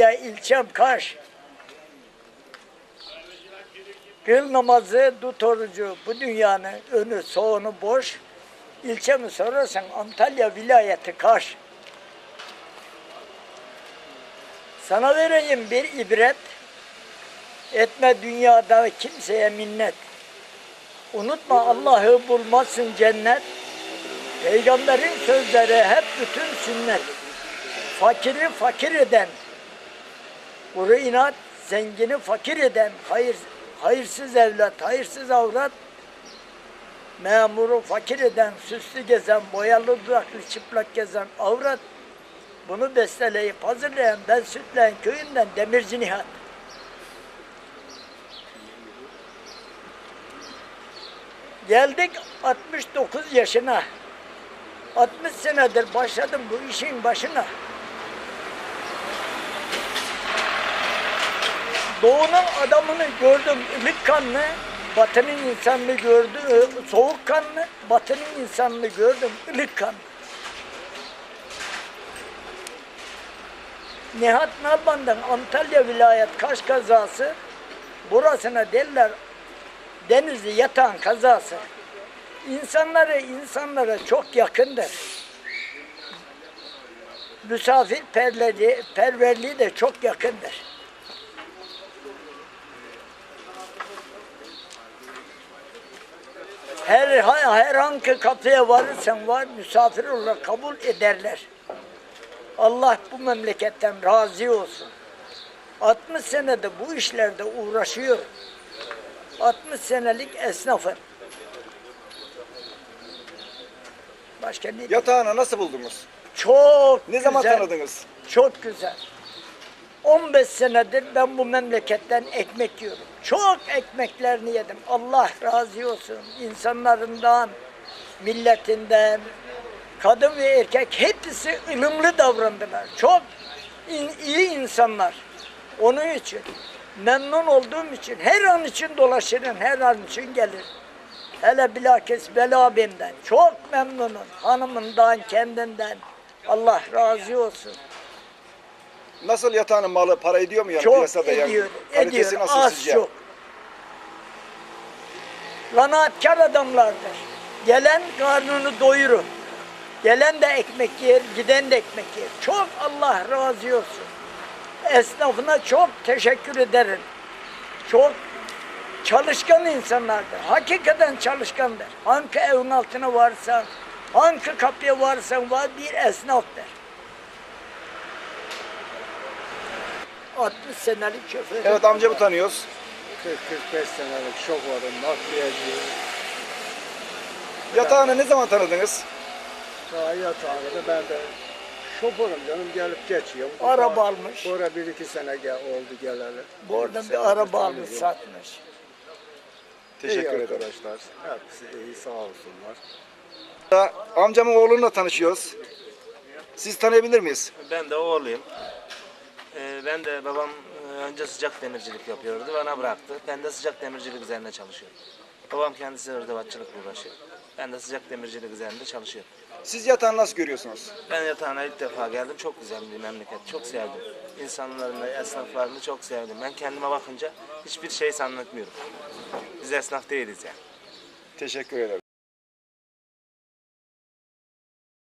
Ya ilçem Kaş. Kıl namazı, dut orucu, bu dünyanın önü soğunu boş. İlçemi sorarsan Antalya vilayeti Kaş. Sana vereyim bir ibret. Etme dünyada kimseye minnet. Unutma Allah'ı bulmazsın cennet. Peygamberin sözleri hep bütün sünnet. Fakiri fakir eden, Kuru inat zengini fakir eden, hayır, hayırsız evlat, hayırsız avrat, memuru fakir eden, süslü gezen, boyalı dudaklı çıplak gezen avrat, bunu besteleyip hazırlayan ben Sütleyen köyünden Demirci Nihat. Geldik 69 yaşına. 60 senedir başladım bu işin başına. Doğunun adamını gördüm ılık kanlı, batının insanını gördüm soğuk kanlı, batının insanını gördüm ılık kanlı. Nihat Nalban'dan Antalya vilayet Kaş kazası, burasına derler Denizli yatan kazası. İnsanları insanlara çok yakındır. Misafirperverliği perverliği de çok yakındır. Her, her hangi kapıya varırsan var, misafir olarak kabul ederler. Allah bu memleketten razı olsun. 60 senede bu işlerde uğraşıyor. 60 senelik esnafım. Başka ne? Yatağını nasıl buldunuz? Çok Ne zaman güzel, tanıdınız? Çok güzel. 15 senedir ben bu memleketten ekmek yiyorum. Çok ekmeklerini yedim. Allah razı olsun. İnsanlarından, milletinden, kadın ve erkek hepsi ılımlı davrandılar. Çok in- iyi insanlar. Onun için, memnun olduğum için, her an için dolaşırım, her an için gelir. Hele bilakis Bela abimden çok memnunum. Hanımından, kendinden. Allah razı olsun. Nasıl yatağının malı para ediyor mu yani Çok piyasada yani? ediyor, Kalitesi ediyor. nasıl Az sizce? çok. Kanaatkar adamlardır. Gelen karnını doyurur. Gelen de ekmek yer, giden de ekmek yer. Çok Allah razı olsun. Esnafına çok teşekkür ederim. Çok çalışkan insanlardır. Hakikaten çalışkandır. Hangi evin altına varsa, hangi kapıya varsan var bir esnaftır. 60 senelik şoför. Evet amcamı tanıyoruz. 40-45 senelik şoförüm, nakliyeci, Yatağını ne zaman tanıdınız? sahaya tanıdı. Ben de şoförüm canım gelip geçiyor. Araba almış. Sonra bir iki sene gel, oldu geleli. Bu oradan Senedir bir araba almış satmış. Teşekkür iyi ederim. arkadaşlar. Hepsi iyi sağ olsunlar. Amcamın oğlunla tanışıyoruz. Siz tanıyabilir miyiz? Ben de oğluyum. Ee, ben de babam e, önce sıcak demircilik yapıyordu, bana bıraktı. Ben de sıcak demircilik üzerine çalışıyorum. Babam kendisi hırdavatçılıkla uğraşıyor. Ben de sıcak demircilik üzerinde çalışıyorum. Siz yatağını nasıl görüyorsunuz? Ben yatağına ilk defa geldim. Çok güzel bir memleket. Çok sevdim. İnsanlarını, esnaflarını çok sevdim. Ben kendime bakınca hiçbir şey zannetmiyorum. Biz esnaf değiliz yani. Teşekkür ederim.